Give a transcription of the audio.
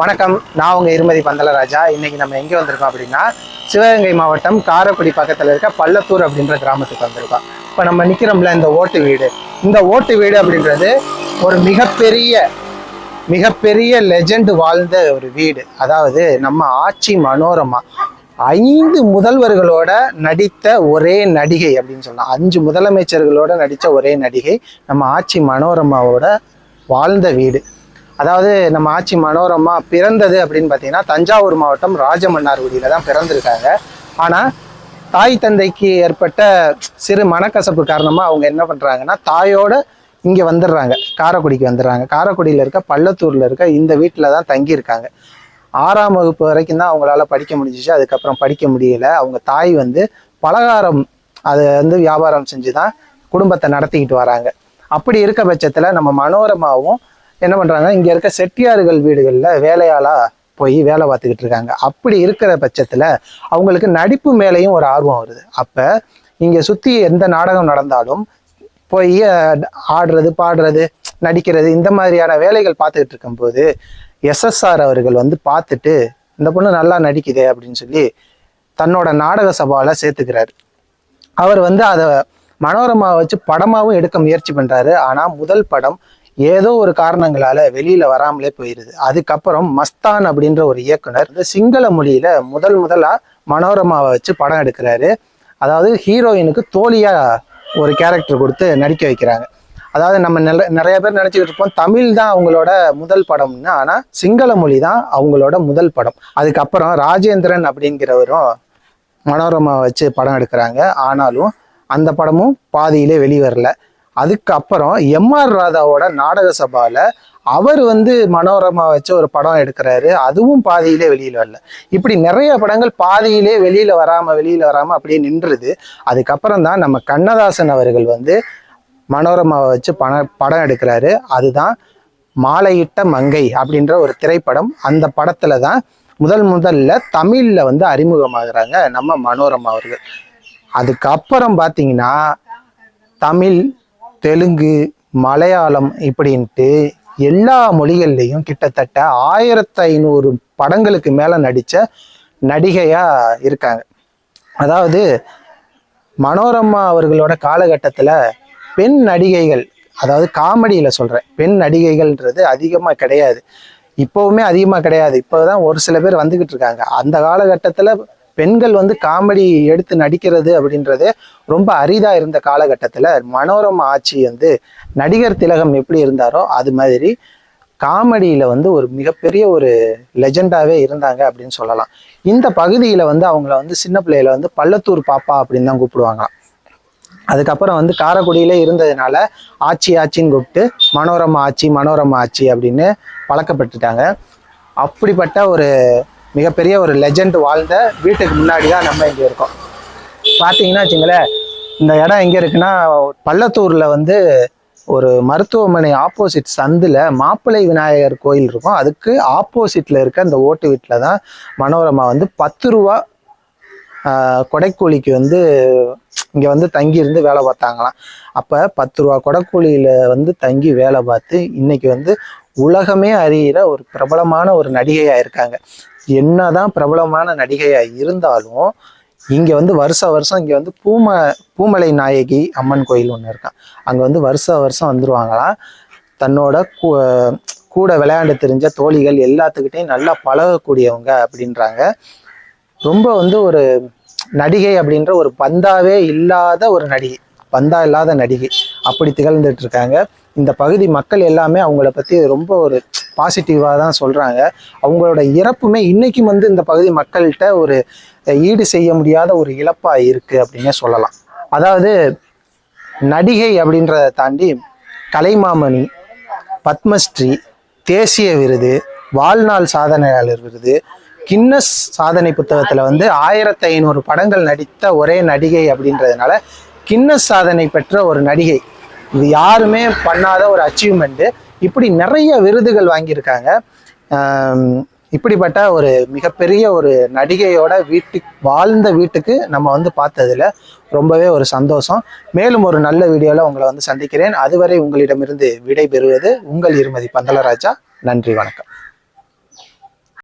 வணக்கம். நான் உங்கள் இருமதி பந்தலராஜா இன்றைக்கி நம்ம எங்கே வந்திருக்கோம் அப்படின்னா சிவகங்கை மாவட்டம் காரைக்குடி பக்கத்தில் இருக்க பள்ளத்தூர் அப்படின்ற கிராமத்துக்கு வந்திருக்கோம். இப்போ நம்ம நிற்கிறோம்ல இந்த ஓட்டு வீடு. இந்த ஓட்டு வீடு அப்படின்றது ஒரு மிகப்பெரிய மிகப்பெரிய லெஜெண்ட் வாழ்ந்த ஒரு வீடு. அதாவது நம்ம ஆட்சி மனோரமா. ஐந்து முதல்வர்களோட நடித்த ஒரே நடிகை அப்படின்னு சொல்லலாம். அஞ்சு முதலமைச்சர்களோட நடித்த ஒரே நடிகை நம்ம ஆட்சி மனோரமாவோட வாழ்ந்த வீடு. அதாவது நம்ம ஆட்சி மனோரமா பிறந்தது அப்படின்னு பார்த்தீங்கன்னா தஞ்சாவூர் மாவட்டம் ராஜமன்னார்குடியில் தான் பிறந்திருக்காங்க. ஆனால் தாய் தந்தைக்கு ஏற்பட்ட சிறு மனக்கசப்பு காரணமாக அவங்க என்ன பண்ணுறாங்கன்னா தாயோட இங்கே வந்துடுறாங்க. காரைக்குடிக்கு வந்துடுறாங்க. காரைக்குடியில் இருக்க பள்ளத்தூரில் இருக்க இந்த வீட்டில் தான் தங்கியிருக்காங்க. ஆறாம் வகுப்பு வரைக்கும் தான் அவங்களால படிக்க முடிஞ்சிச்சு. அதுக்கப்புறம் படிக்க முடியல. அவங்க தாய் வந்து பலகாரம் அதை வந்து வியாபாரம் செஞ்சு தான் குடும்பத்தை நடத்திக்கிட்டு வராங்க. அப்படி இருக்க பட்சத்தில் நம்ம மனோரமாவும் என்ன பண்ணுறாங்க இங்கே இருக்க செட்டியார்கள் வீடுகளில் வேலையாளா போய் வேலை பார்த்துக்கிட்டு இருக்காங்க. அப்படி இருக்கிற பட்சத்தில் அவங்களுக்கு நடிப்பு மேலேயும் ஒரு ஆர்வம் வருது. அப்போ இங்கே சுற்றி எந்த நாடகம் நடந்தாலும் போய் ஆடுறது பாடுறது நடிக்கிறது இந்த மாதிரியான வேலைகள் பார்த்துக்கிட்டு இருக்கும்போது எஸ்எஸ்ஆர் அவர்கள் வந்து பார்த்துட்டு இந்த பொண்ணு நல்லா நடிக்குதே அப்படின்னு சொல்லி தன்னோட நாடக சபால சேர்த்துக்கிறாரு. அவர் வந்து அதை மனோரமா வச்சு படமாவும் எடுக்க முயற்சி பண்றாரு. ஆனா முதல் படம் ஏதோ ஒரு காரணங்களால வெளியில வராமலே போயிருது. அதுக்கப்புறம் மஸ்தான் அப்படின்ற ஒரு இயக்குனர் இந்த சிங்கள மொழியில முதல் முதலா மனோரமாவை வச்சு படம் எடுக்கிறாரு. அதாவது ஹீரோயினுக்கு தோழியா ஒரு கேரக்டர் கொடுத்து நடிக்க வைக்கிறாங்க. அதாவது நம்ம நில நிறைய பேர் நினைச்சுக்கிட்டு இருப்போம் தமிழ் தான் அவங்களோட முதல் படம்னு. ஆனால் சிங்கள மொழி தான் அவங்களோட முதல் படம். அதுக்கப்புறம் ராஜேந்திரன் அப்படிங்கிறவரும் மனோரமா வச்சு படம் எடுக்கிறாங்க. ஆனாலும் அந்த படமும் பாதியிலே வெளிவரல. அதுக்கப்புறம் எம்ஆர் ராதாவோட நாடக சபாவில் அவர் வந்து மனோரமா வச்சு ஒரு படம் எடுக்கிறாரு. அதுவும் பாதியிலே வெளியில் வரல. இப்படி நிறைய படங்கள் பாதியிலே வெளியில் வராமல் வெளியில் வராமல் அப்படியே நின்றுது. அதுக்கப்புறம் தான் நம்ம கண்ணதாசன் அவர்கள் வந்து மனோரமாவை வச்சு பண படம் எடுக்கிறாரு. அதுதான் மாலையிட்ட மங்கை அப்படின்ற ஒரு திரைப்படம். அந்த படத்துல தான் முதல் முதல்ல தமிழில் வந்து அறிமுகமாகறாங்க நம்ம மனோரமா அவர்கள். அதுக்கப்புறம் பார்த்தீங்கன்னா தமிழ் தெலுங்கு மலையாளம் இப்படின்ட்டு எல்லா மொழிகள்லையும் கிட்டத்தட்ட ஆயிரத்தி ஐநூறு படங்களுக்கு மேலே நடித்த நடிகையாக இருக்காங்க. அதாவது மனோரமா அவர்களோட காலகட்டத்தில் பெண் நடிகைகள் அதாவது காமெடியில் சொல்கிறேன் பெண் நடிகைகள்ன்றது அதிகமாக கிடையாது. இப்போவுமே அதிகமாக கிடையாது. இப்போ தான் ஒரு சில பேர் வந்துக்கிட்டு இருக்காங்க. அந்த காலகட்டத்தில் பெண்கள் வந்து காமெடி எடுத்து நடிக்கிறது அப்படின்றது ரொம்ப அரிதாக இருந்த காலகட்டத்தில் மனோரமா ஆட்சி வந்து நடிகர் திலகம் எப்படி இருந்தாரோ அது மாதிரி காமெடியில் வந்து ஒரு மிகப்பெரிய ஒரு லெஜெண்டாகவே இருந்தாங்க அப்படின்னு சொல்லலாம். இந்த பகுதியில் வந்து அவங்கள வந்து சின்ன பிள்ளையில வந்து பள்ளத்தூர் பாப்பா அப்படின்னு தான் கூப்பிடுவாங்களாம். அதுக்கப்புறம் வந்து காரைக்குடியிலே இருந்ததுனால ஆச்சி ஆச்சின்னு கூப்பிட்டு மனோரமா ஆச்சி மனோரமா ஆச்சி அப்படின்னு பழக்கப்பட்டுட்டாங்க. அப்படிப்பட்ட ஒரு மிகப்பெரிய ஒரு லெஜெண்ட் வாழ்ந்த வீட்டுக்கு முன்னாடி தான் நம்ம இங்கே இருக்கோம். பார்த்தீங்கன்னா வச்சுங்களேன் இந்த இடம் எங்கே இருக்குன்னா பள்ளத்தூரில் வந்து ஒரு மருத்துவமனை ஆப்போசிட் சந்தில் மாப்பிள்ளை விநாயகர் கோயில் இருக்கும். அதுக்கு ஆப்போசிட்டில் இருக்க அந்த ஓட்டு வீட்டில் தான் மனோரமா வந்து பத்து ரூபா கொடைக்கூலிக்கு வந்து இங்கே வந்து தங்கி இருந்து வேலை பார்த்தாங்களாம். அப்போ பத்து ரூபா கொடக்கூலியில் வந்து தங்கி வேலை பார்த்து இன்றைக்கி வந்து உலகமே அறிகிற ஒரு பிரபலமான ஒரு நடிகையாக இருக்காங்க. என்ன தான் பிரபலமான நடிகையாக இருந்தாலும் இங்கே வந்து வருஷ வருஷம் இங்கே வந்து பூம பூமலை நாயகி அம்மன் கோயில் ஒன்று இருக்கான் அங்கே வந்து வருஷ வருஷம் வந்துருவாங்களாம். தன்னோட கூ கூட விளையாண்டு தெரிஞ்ச தோழிகள் எல்லாத்துக்கிட்டையும் நல்லா பழகக்கூடியவங்க அப்படின்றாங்க. ரொம்ப வந்து ஒரு நடிகை அப்படின்ற ஒரு பந்தாவே இல்லாத ஒரு நடிகை. பந்தா இல்லாத நடிகை. அப்படி திகழ்ந்துட்டு இருக்காங்க இந்த பகுதி மக்கள் எல்லாமே அவங்கள பற்றி ரொம்ப ஒரு பாசிட்டிவாக தான் சொல்கிறாங்க அவங்களோட இறப்புமே இன்றைக்கும் வந்து இந்த பகுதி மக்கள்கிட்ட ஒரு ஈடு செய்ய முடியாத ஒரு இழப்பாக இருக்குது அப்படின்னே சொல்லலாம். அதாவது நடிகை அப்படின்றத தாண்டி கலைமாமணி பத்மஸ்ரீ தேசிய விருது வாழ்நாள் சாதனையாளர் விருது கின்னஸ் சாதனை புத்தகத்தில் வந்து ஆயிரத்தி ஐநூறு படங்கள் நடித்த ஒரே நடிகை அப்படின்றதுனால கின்னஸ் சாதனை பெற்ற ஒரு நடிகை. இது யாருமே பண்ணாத ஒரு அச்சீவ்மெண்ட்டு இப்படி நிறைய விருதுகள் வாங்கியிருக்காங்க. இப்படிப்பட்ட ஒரு மிகப்பெரிய ஒரு நடிகையோட வீட்டுக்கு வாழ்ந்த வீட்டுக்கு நம்ம வந்து பார்த்ததுல ரொம்பவே ஒரு சந்தோஷம். மேலும் ஒரு நல்ல வீடியோவில் உங்களை வந்து சந்திக்கிறேன். அதுவரை உங்களிடமிருந்து விடை பெறுவது உங்கள் இருமதி பந்தலராஜா. நன்றி வணக்கம்.